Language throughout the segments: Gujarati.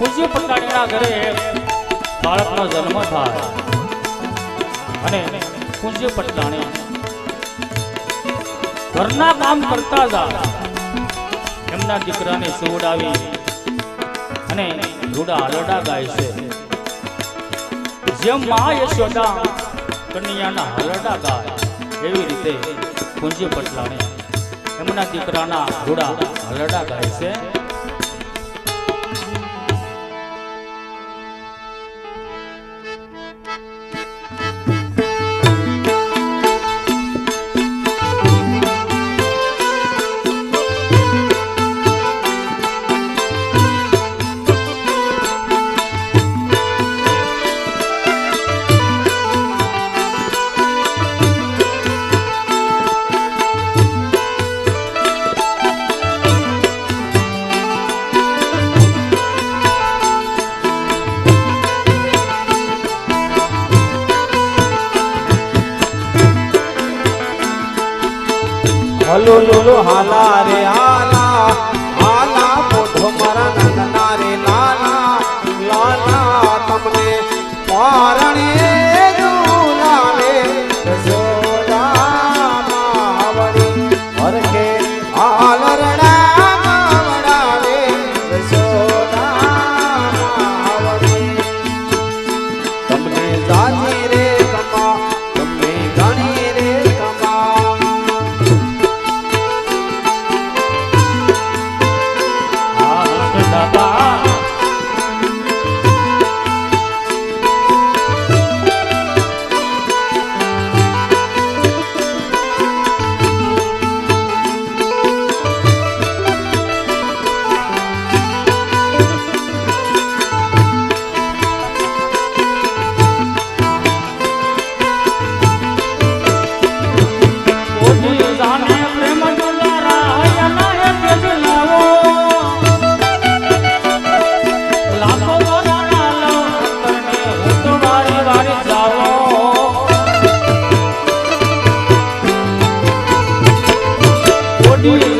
પૂજ્ય પટાણીના ઘરે બાળકનો જન્મ થાય. અને પૂજ્ય પટાણી ઘરના કામ કરતા હતા એમના દીકરાને સુવડાવી અને રૂડા હાલોડા ગાય છે. જેમ મા યશોદા કન્યાના હલડા ગાય, એવી રીતે પૂજ્ય પટલાણી એમના દીકરાના ઘોડા હલડા ગાય છે. હલો લુલો હાલા રે આ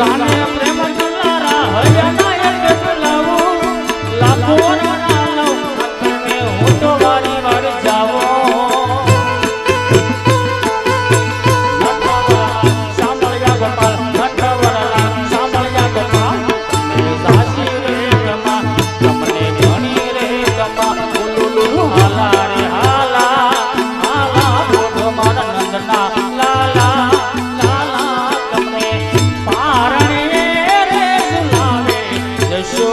गाने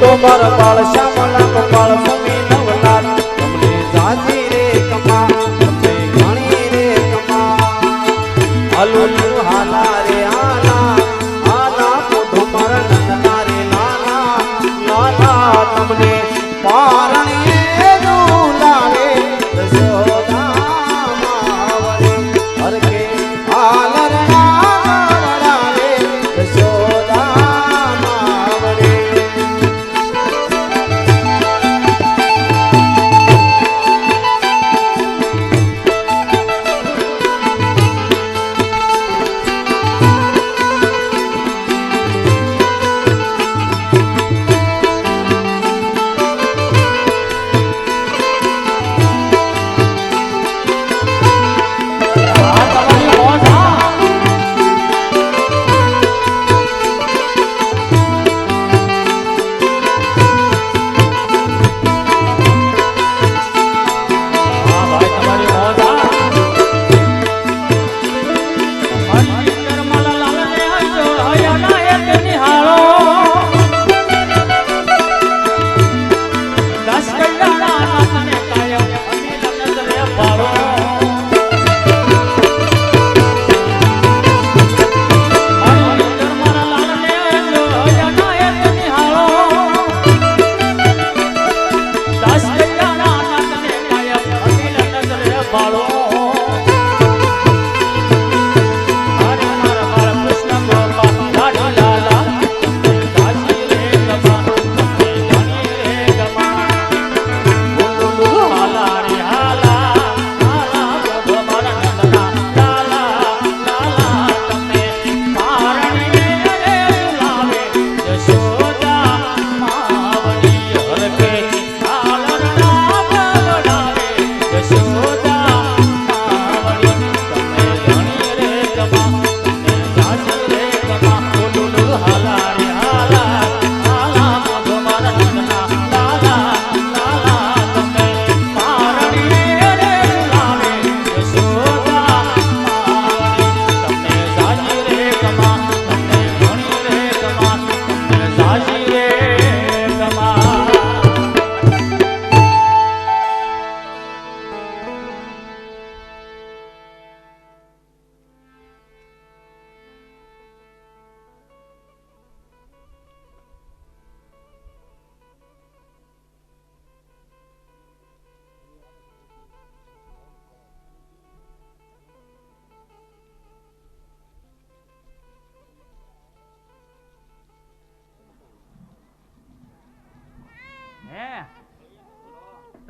તોમર પાળ શ્યામલા ગોપાલ સ્વામી નવલાલ તમને જાજી રે કમા, તમને ઘણી રે કમા. અલુ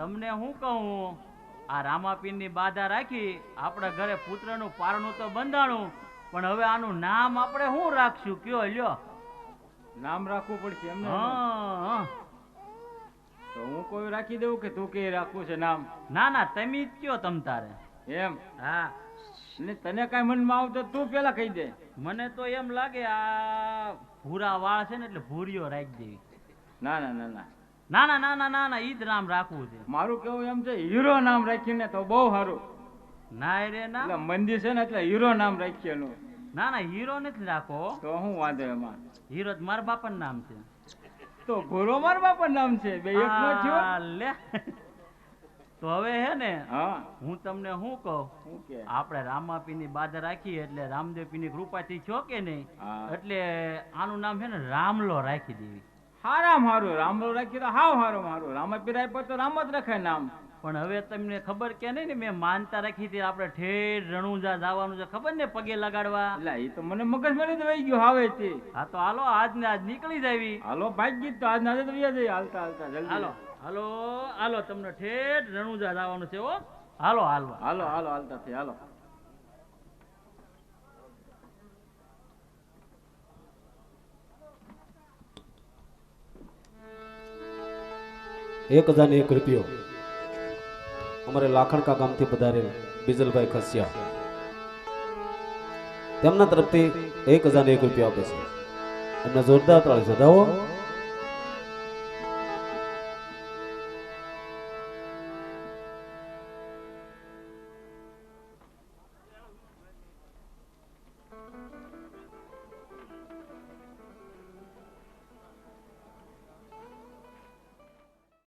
તમને હું કહું આ રામાપીરની બાધા રાખી આપણા ઘરે પુત્રનું પારણું તો બંધાણું પણ હવે આનું નામ આપણે શું રાખશું? કયો લ્યો. નામ રાખવું પડશે એમને? હા. તો હું કોઈ રાખી દઉં કે તું કે રાખવું છે નામ? ના ના તમે જ કયો તમ તારે. એમ? હા. ને તને કઈ મનમાં આવતો તું પેલા કહી દે. મને તો એમ લાગે આ ભૂરા વાળ છે ને એટલે ભૂરીઓ રાખી દેવી. ના ના ના ના. ના ના ના ના ના ના ઈ જ નામ રાખવું છે. મારું કેવું એમ છે હીરો નામ રાખીને તો બહુ સારું. ના રે ના. એટલે મંદિર છે ને એટલે હીરો નામ રાખીએનું ના ના હીરો નથી રાખો. તો શું વાંધો એમાં હીરો જ મારા બાપા નામ છે. તો ભોરો મારા બાપા નામ છે બે એક નો થયો. લે. તો હવે હે ને હા. હું તમને શું કહું? આપણે રામાપીની બાધા રાખીએ એટલે કૃપા કૃપાથી છો કે નહીં? એટલે આનું નામ છે ને રામલો રાખી દેવી. હારામ હારું રામ રાખી તો હાવ હારું હારું રામ પીરાય પર તો રામ જ રખાય નામ. પણ હવે તમને ખબર કે નહીં ને મેં માનતા રાખી હતી આપણે ઠેર રણુજા જવાનું છે ખબર ને પગે લગાડવા? એટલે એ તો મને મગજ મારી દવાઈ ગયું હવે તે હા તો હાલો આજ ને આજ નીકળી જાવી હાલો ભાઈ તો આજ ના તો જઈએ હાલતા હાલતા જલ્દી. હાલો હાલો હાલો તમને ઠેર રણુજા જવાનું છે હો. હાલો હાલો હાલો હાલો હાલતા થઈ હાલો. એક હજાર એક રૂપિયો. અમારે લાખણકા ગામથી પધારે બીજલભાઈ ખસિયા. તેમના તરફથી એક હજાર એક રૂપિયો આપે છે. એમને જોરદાર તાળી સદાવો